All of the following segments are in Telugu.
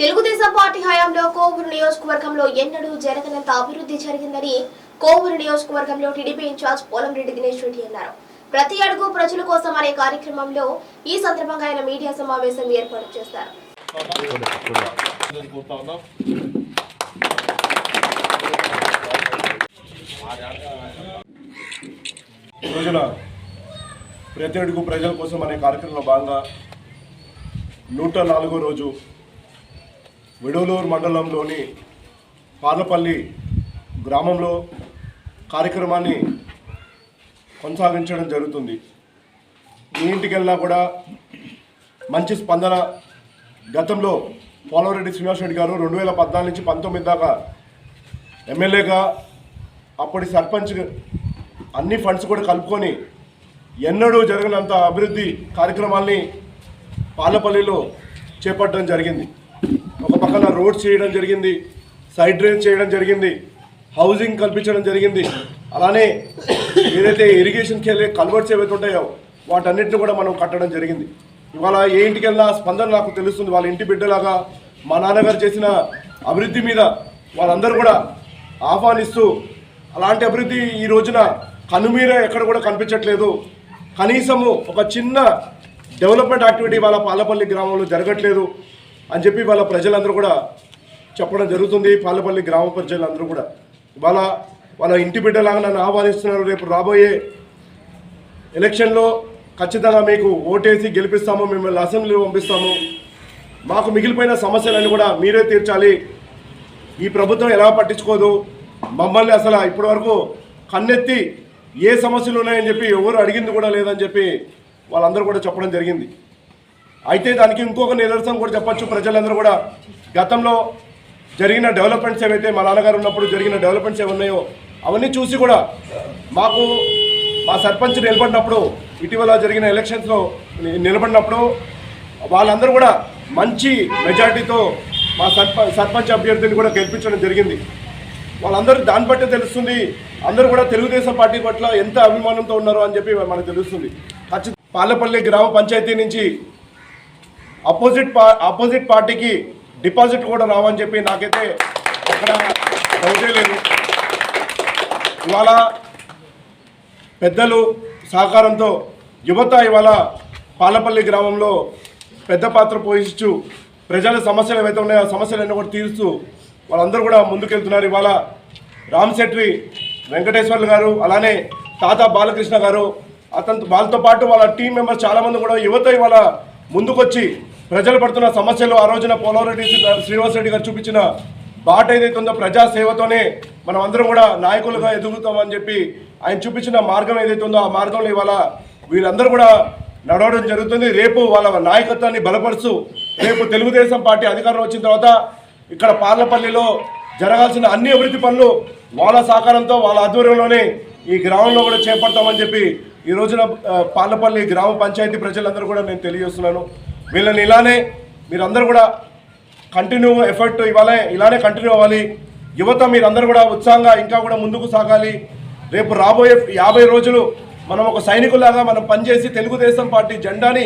తెలుగుదేశం పార్టీ హయాంలో కోవూరు నియోజకవర్గంలో ఎన్నడూ జరగనంత అభివృద్ధి జరిగిందని కోవూరు నియోజకవర్గంలో టీడీపీ ఇన్ఛార్జ్ పోలంరెడ్డి దినేష్ రెడ్డి అన్నారు. ప్రతి అడుగు ప్రజల కోసం అనే కార్యక్రమంలో ఈ సందర్భంగా ఆయన మీడియా సమావేశం ఏర్పాటు చేశారు. రోజున ప్రతి అడుగు ప్రజల కోసం అనే కార్యక్రమంలో భాగంగా నూట నాలుగో రోజు విడవలూరు మండలంలోని పార్లపల్లి గ్రామంలో కార్యక్రమాన్ని కొనసాగించడం జరుగుతుంది. మీ ఇంటికి వెళ్ళినా కూడా మంచి స్పందన గతంలో పోలవరెడ్డి శ్రీనివాస్ రెడ్డి గారు రెండు వేల పద్నాలుగు నుంచి పంతొమ్మిది దాకా ఎమ్మెల్యేగా అప్పటి సర్పంచ్ అన్ని ఫండ్స్ కూడా కలుపుకొని ఎన్నడూ జరగనంత అభివృద్ధి కార్యక్రమాల్ని పాలపల్లిలో చేపట్టడం జరిగింది. ఒక పక్కన రోడ్స్ చేయడం జరిగింది సైడ్ డ్రైన్స్ చేయడం జరిగింది హౌసింగ్ కల్పించడం జరిగింది. అలానే ఏదైతే ఇరిగేషన్కి వెళ్ళే కల్వర్ట్స్ ఏవైతే ఉంటాయో వాటన్నిటిని కూడా మనం కట్టడం జరిగింది. ఇవాళ ఏ ఇంటికి వెళ్ళినా స్పందన నాకు తెలుస్తుంది వాళ్ళ ఇంటి బిడ్డలాగా మా నాన్నగారు చేసిన అభివృద్ధి మీద వాళ్ళందరూ కూడా ఆహ్వానిస్తూ అలాంటి అభివృద్ధి ఈ రోజున కనుమీర ఎక్కడ కూడా కనిపించట్లేదు. కనీసము ఒక చిన్న డెవలప్మెంట్ యాక్టివిటీ వాళ్ళ పాలపల్లి గ్రామంలో జరగట్లేదు. అని చెప్పి వాళ్ళ ప్రజలందరూ కూడా చెప్పడం జరుగుతుంది. పాలపల్లి గ్రామ ప్రజలందరూ కూడా. వాళ్ళ వాళ్ళ ఇంటి బిడ్డలాగా నన్ను ఆహ్వానిస్తున్నారు. రేపు రాబోయే ఎలక్షన్లో ఖచ్చితంగా మీకు ఓటేసి గెలిపిస్తాము మిమ్మల్ని అసెంబ్లీ పంపిస్తాము. మాకు మిగిలిపోయిన సమస్యలన్నీ కూడా మీరే తీర్చాలి. ఈ ప్రభుత్వం ఎలా పట్టించుకోదు? మమ్మల్ని అసలు ఇప్పటివరకు కన్నెత్తి ఏ సమస్యలు ఉన్నాయని చెప్పి ఎవరు అడిగింది కూడా లేదని చెప్పి వాళ్ళందరూ కూడా చెప్పడం జరిగింది. అయితే దానికి ఇంకొక నిదర్శనం కూడా చెప్పొచ్చు. ప్రజలందరూ కూడా గతంలో జరిగిన డెవలప్మెంట్స్ ఏవైతే మా నాన్నగారు ఉన్నప్పుడు జరిగిన డెవలప్మెంట్స్ ఏమి ఉన్నాయో అవన్నీ చూసి కూడా మాకు మా సర్పంచ్ నిలబడినప్పుడు ఇటీవల జరిగిన ఎలక్షన్స్లో నిలబడినప్పుడు వాళ్ళందరూ కూడా మంచి మెజార్టీతో మా సర్ప సర్పంచ్ అభ్యర్థిని కూడా గెలిపించడం జరిగింది. వాళ్ళందరూ దాన్ని బట్టే తెలుస్తుంది అందరూ కూడా తెలుగుదేశం పార్టీ పట్ల ఎంత అభిమానంతో ఉన్నారో అని చెప్పి మనకు తెలుస్తుంది. ఖచ్చితంగా పాలపల్లి గ్రామ పంచాయతీ నుంచి అపోజిట్ పా ఆపోజిట్ పార్టీకి డిపాజిట్ కూడా రావని చెప్పి నాకైతే అక్కడ డౌటే లేదు. ఇవాళ పెద్దలు సహకారంతో యువత ఇవాళ పాలపల్లి గ్రామంలో పెద్ద పాత్ర పోషించు ప్రజల సమస్యలు ఏవైతే ఉన్నాయో ఆ సమస్యలన్నీ కూడా తీరుస్తూ వాళ్ళందరూ కూడా ముందుకెళ్తున్నారు. ఇవాళ రామ్ శెట్టి వెంకటేశ్వర్లు గారు అలానే తాత బాలకృష్ణ గారు అతను వాళ్ళతో పాటు వాళ్ళ టీం మెంబర్స్ చాలామంది కూడా యువత ఇవాళ ముందుకొచ్చి ప్రజలు పడుతున్న సమస్యలు ఆ రోజున పోలవరెడ్డి శ్రీనివాస్ రెడ్డి గారు చూపించిన బాట ఏదైతే ఉందో ప్రజాసేవతోనే మనం అందరం కూడా నాయకులుగా ఎదుగుతామని చెప్పి ఆయన చూపించిన మార్గం ఏదైతే ఉందో ఆ మార్గంలో ఇవాళ వీళ్ళందరూ కూడా నడవడం జరుగుతుంది. రేపు వాళ్ళ నాయకత్వాన్ని బలపరుస్తూ రేపు తెలుగుదేశం పార్టీ అధికారం వచ్చిన తర్వాత ఇక్కడ పార్లపల్లిలో జరగాల్సిన అన్ని అభివృద్ధి పనులు వాళ్ళ సహకారంతో వాళ్ళ ఆధ్వర్యంలోనే ఈ గ్రామంలో కూడా చేపడతామని చెప్పి ఈ రోజున పాలపల్లి గ్రామ పంచాయతీ ప్రజలందరూ కూడా నేను తెలియజేస్తున్నాను. వీళ్ళని ఇలానే మీరందరూ కూడా కంటిన్యూ ఎఫర్ట్ ఇవ్వాలి ఇలానే కంటిన్యూ అవ్వాలి. యువత మీరందరూ కూడా ఉత్సాహంగా ఇంకా కూడా ముందుకు సాగాలి. రేపు రాబోయే యాభై రోజులు మనం ఒక సైనికులాగా మనం పనిచేసి తెలుగుదేశం పార్టీ జెండాని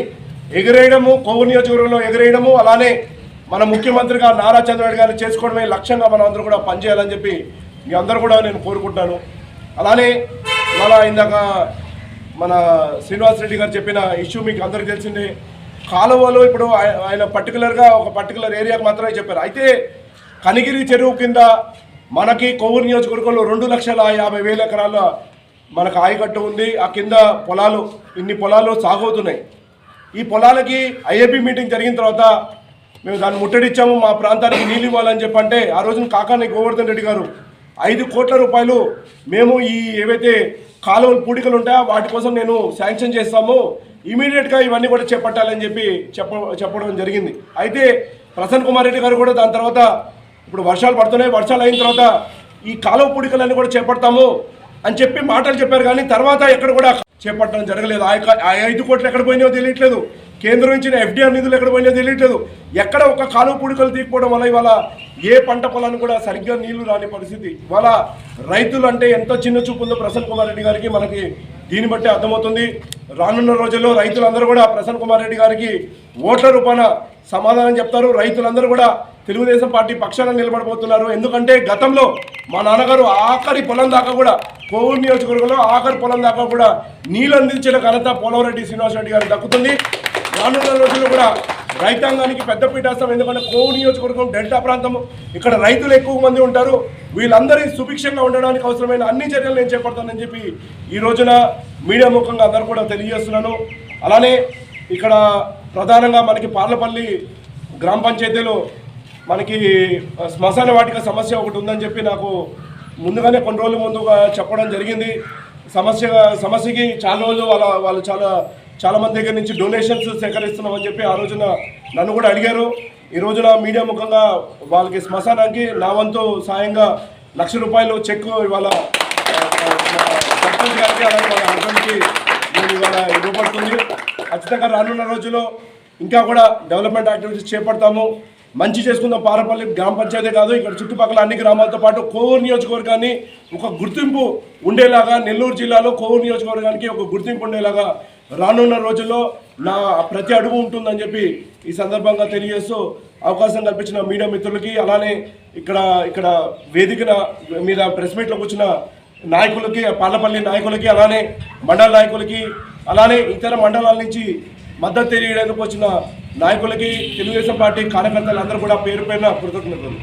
ఎగిరేయడము కోవూరు నియోజకవర్గంలో ఎగిరేయడము అలానే మన ముఖ్యమంత్రిగా నారా చంద్రబాబు గారిని చేసుకోవడమే లక్ష్యంగా మనం అందరూ కూడా పనిచేయాలని చెప్పి మీ అందరూ కూడా నేను కోరుకుంటాను అలానే ఇవాళ ఇందాక మన శ్రీనివాస్ రెడ్డి గారు చెప్పిన ఇష్యూ మీకు అందరికీ తెలిసిందే. కాలువలో ఇప్పుడు ఆయన పర్టికులర్గా ఒక పర్టికులర్ ఏరియాకి మాత్రమే చెప్పారు. అయితే కనిగిరి చెరువు కింద మనకి కొవ్వూరు నియోజకవర్గంలో రెండు లక్షల యాభై వేల ఎకరాల మనకు ఆయకట్టు ఉంది. ఆ కింద పొలాలు ఇన్ని పొలాలు సాగవుతున్నాయి ఈ పొలాలకి ఐఏపీ మీటింగ్ జరిగిన తర్వాత మేము దాన్ని ముట్టడిచ్చాము. మా ప్రాంతానికి నీళ్ళు ఇవ్వాలని చెప్పంటే ఆ రోజున కాకాని గోవర్ధన్ రెడ్డి గారు ఐదు కోట్ల రూపాయలు మేము ఈ ఏవైతే కాలువలు పూడికలు ఉంటాయో వాటి కోసం నేను శాంక్షన్ చేస్తాము. ఇమీడియట్గా ఇవన్నీ కూడా చేపట్టాలని చెప్పి చెప్ప చెప్పడం జరిగింది. అయితే ప్రసన్న కుమార్ రెడ్డి గారు కూడా దాని తర్వాత ఇప్పుడు వర్షాలు పడుతున్నాయి. వర్షాలు అయిన తర్వాత ఈ కాలువ పూడికలన్నీ కూడా చేపడతాము అని చెప్పి మాటలు చెప్పారు. కానీ తర్వాత ఎక్కడ కూడా చేపట్టడం జరగలేదు. ఆ యొక్క- ఆ ఐదు కోట్లు ఎక్కడ పోయినాయో తెలియట్లేదు. కేంద్రం ఇచ్చిన ఎఫ్డీఆర్ నిధులు ఎక్కడ పోయినా తెలియట్లేదు. ఎక్కడ ఒక కాలువ పూడికలు తీయకపోవడం వల్ల ఇవాళ ఏ పంట పొలాన్ని కూడా సరిగ్గా నీళ్ళు రాని పరిస్థితి. ఇవాళ రైతులు అంటే ఎంత చిన్న చూపు ఉందో ప్రసన్న కుమార్ రెడ్డి గారికి మనకి దీన్ని బట్టి అర్థమవుతుంది. రానున్న రోజుల్లో రైతులందరూ కూడా ప్రసన్న కుమార్ రెడ్డి గారికి ఓట్ల రూపాన సమాధానం చెప్తారు. రైతులందరూ కూడా తెలుగుదేశం పార్టీ పక్షాన నిలబడబోతున్నారు. ఎందుకంటే గతంలో మా నాన్నగారు ఆఖరి పొలం దాకా కూడా కోవూరు నియోజకవర్గంలో ఆఖరి పొలం దాకా కూడా నీళ్ళు అందించిన ఘనత పోలవరెడ్డి శ్రీనివాసరెడ్డి గారికి దక్కుతుంది. రానున్న రోజుల్లో కూడా రైతాంగానికి పెద్ద పీఠాసం ఎందుకంటే కోవు నియోజకవర్గం డెల్టా ప్రాంతం ఇక్కడ రైతులు ఎక్కువ మంది ఉంటారు. వీళ్ళందరి సుభిక్షంగా ఉండడానికి అవసరమైన అన్ని చర్యలు నేను చేపడతానని చెప్పి ఈ రోజున మీడియా ముఖంగా అందరూ కూడా తెలియజేస్తున్నాను. అలానే ఇక్కడ ప్రధానంగా మనకి పార్లపల్లి గ్రామ పంచాయతీలో మనకి శ్మశాన వాటిక సమస్య ఒకటి ఉందని చెప్పి నాకు ముందుగానే కొన్ని రోజుల ముందుగా చెప్పడం జరిగింది. సమస్య సమస్యకి చాలా రోజులు వాళ్ళ వాళ్ళు చాలా చాలా మంది దగ్గర నుంచి డొనేషన్స్ సేకరిస్తున్నామని చెప్పి ఆ రోజున నన్ను కూడా అడిగారు. ఈ రోజున మీడియా ముఖంగా వాళ్ళకి శ్మశానానికి నా వంతు సాయంగా లక్ష రూపాయలు చెక్ ఇవాళ సర్పంచ్ గారికి అలాగే వాళ్ళ హస్బెండ్కి నేను ఇవాళ ఇవ్వబడుతుంది. ఖచ్చితంగా రానున్న రోజుల్లో ఇంకా కూడా డెవలప్మెంట్ యాక్టివిటీస్ చేపడతాము. మంచి చేసుకుందాం పారపల్లి గ్రామ పంచాయతీ కాదు ఇక్కడ చుట్టుపక్కల అన్ని గ్రామాలతో పాటు కోవూరు నియోజకవర్గాన్ని ఒక గుర్తింపు ఉండేలాగా నెల్లూరు జిల్లాలో కోవూరు నియోజకవర్గానికి ఒక గుర్తింపు ఉండేలాగా రానున్న రోజుల్లో నా ప్రతి అడుగు ఉంటుందని చెప్పి ఈ సందర్భంగా తెలియజేస్తూ అవకాశం కల్పించిన మీడియా మిత్రులకి అలానే ఇక్కడ ఇక్కడ వేదికన మీద ప్రెస్ మీట్లో కూర్చున్న నాయకులకి పాలపల్లి నాయకులకి అలానే మండల నాయకులకి అలానే ఇతర మండలాల నుంచి మద్దతు తెలియడానికి వచ్చిన నాయకులకి తెలుగుదేశం పార్టీ కార్యకర్తలు అందరూ కూడా పేరు పైన కృతజ్ఞతలు.